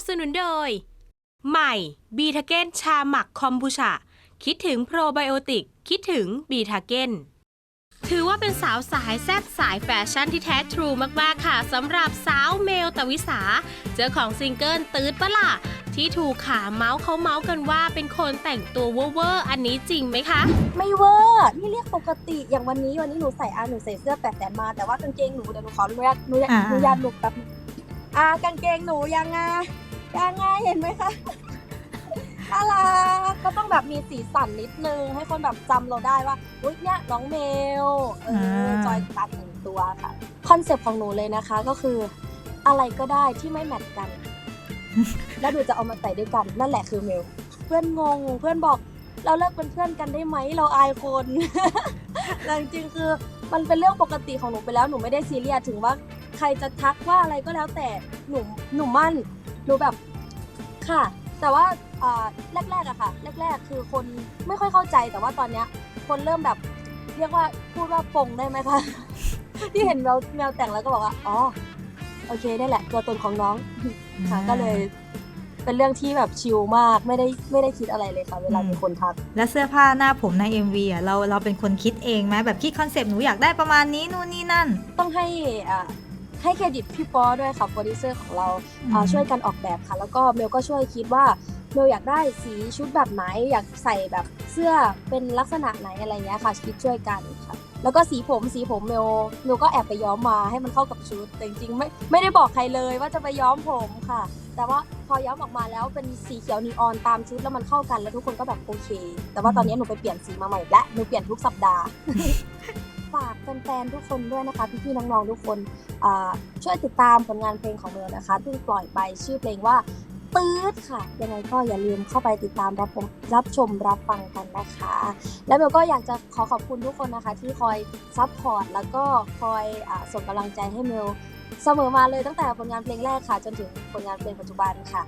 บสนุนโดย ใหม่บีทาเก้นชาหมักคอมบูชา คิดถึงโปรไบโอติก คิดถึงบีทาเก้นถือว่าเป็นสาวสายแซ่บสายแฟชั่นที่แท้ทรูมาก ๆ ค่ะสำหรับสาวเมลตวิสา เจ้าของซิงเกิลตืดปะล่ะ ที่ถูกขาเมาส์เขาเมาส์กันว่าเป็นคนแต่งตัวเวอร์ๆอันนี้จริงไหมคะ ไม่เวอร์นี่เรียกปกติอย่างวันนี้วันนี้หนูใส่อาหนูใส่เสื้อแปดแสนมา แต่ว่ากางเกงหนูเดี๋ยวหนูขออนุญาตหนูอยากอ่าหนูอยากหลุกแบบอ่ากางเกงหนูยังไง ยังไงเห็นไหมคะอะไรก็ต้องแบบมีสีสันนิดนึง ให้คนแบบจำเราได้ว่าอุ๊ยเนี่ยน้องเมลเอออาจอยตัดหนึ่งตัวค่ะคอนเซปต์ของหนูเลยนะคะก็คือ อะไรก็ได้ที่ไม่แมทกัน แล้วหนูจะเอามาใส่ด้วยกันนั่นแหละคือเมล เพื่อนงงเพื่อนบอกเราเลิกเป็นเพื่อนกันได้ไหมเราอายคนแต่จริงๆคือมันเป็นเรื่องปกติของหนูไปแล้วหนูไม่ได้ซีเรียสถึงว่า ใครจะทักว่าอะไรก็แล้วแต่หนูหนูมั่น หนูแบบค่ะ แต่ว่าอ่าแรกๆอะค่ะ แรก ๆ คือคนไม่ค่อยเข้าใจแต่ว่าตอนเนี้ย คนเริ่มแบบ เรียกว่าพูดว่าปงได้ไหมคะ ที่เห็นแมวแมวแต่งแล้วก็บอกว่าอ๋อโอเคได้แหละตัวตนของน้องค่ะก็เลยเป็นเรื่องที่แบบชิลมากไม่ได้ไม่ได้คิดอะไรเลยค่ะ เวลามีคนทัก แล้วเสื้อผ้าหน้าผมใน MV อะเราเราเป็นคนคิดเองไหมแบบคิดคอนเซปต์หนูอยากได้ประมาณนี้นู่นนี่นั่น ต้องให้อ่า ให้เครดิตพี่ป๊อด้วยค่ะโปรดิวเซอร์ของเราอ่าอืมช่วยกันออกแบบค่ะ แล้วก็เมลก็ช่วยคิดว่าเมลอยากได้สีชุดแบบไหนอยากใส่แบบเสื้อเป็นลักษณะไหนอะไรเงี้ยค่ะคิดช่วยกันค่ะแล้วก็สีผมสีผมเมลเมลก็แอบไปย้อมมาให้มันเข้ากับชุดแต่จริงๆไม่ไม่ได้บอกใครเลยว่าจะไปย้อมผมค่ะ แต่ว่าพอย้อมออกมาแล้วเป็นสีเขียวนีออนตามชุดแล้วมันเข้ากันแล้วทุกคนก็แบบโอเค แต่ว่าตอนนี้หนูไปเปลี่ยนสีมาใหม่และหนูเปลี่ยนทุกสัปดาห์ฝากแฟ นๆทุกคนด้วยนะคะ พี่ๆน้องๆทุกคนช่วยติดตามผลงานเพลงของเมลนะคะเพิ่ปล่อยไปชื่อเพลงว่าตืดค่ะยังไงก็อย่าลืมเข้าไปติดตามรับชมรับชมรับฟังกันนะคะ แล้วเบลก็อยากจะขอขอบคุณทุกคนนะคะ ที่คอยซัพพอร์ตแล้วก็คอยอส่งกำลังใจให้เมลเสมอมาเลยตั้งแต่ผลงานเพลงแรกค่ะ จนถึงผลงานเพลงปัจจุบันค่ะ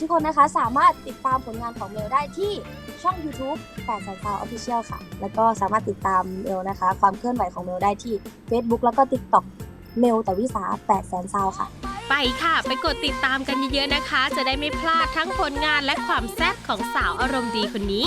ทุกคนนะคะสามารถติดตามผลงานของเมลได้ที่ช่อง YouTube แปดสันซาวออฟฟิเชียลค่ะ แล้วก็สามารถติดตามเมลนะคะ ความเคลื่อนไหวของเมลได้ที่ Facebook แล้วก็ TikTok เมลแต่วิสา8แสนซาวค่ะ ไปค่ะ ไปกดติดตามกันเยอะๆนะคะ จะได้ไม่พลาดทั้งผลงานและความแซ่บของสาวอารมณ์ดีคนนี้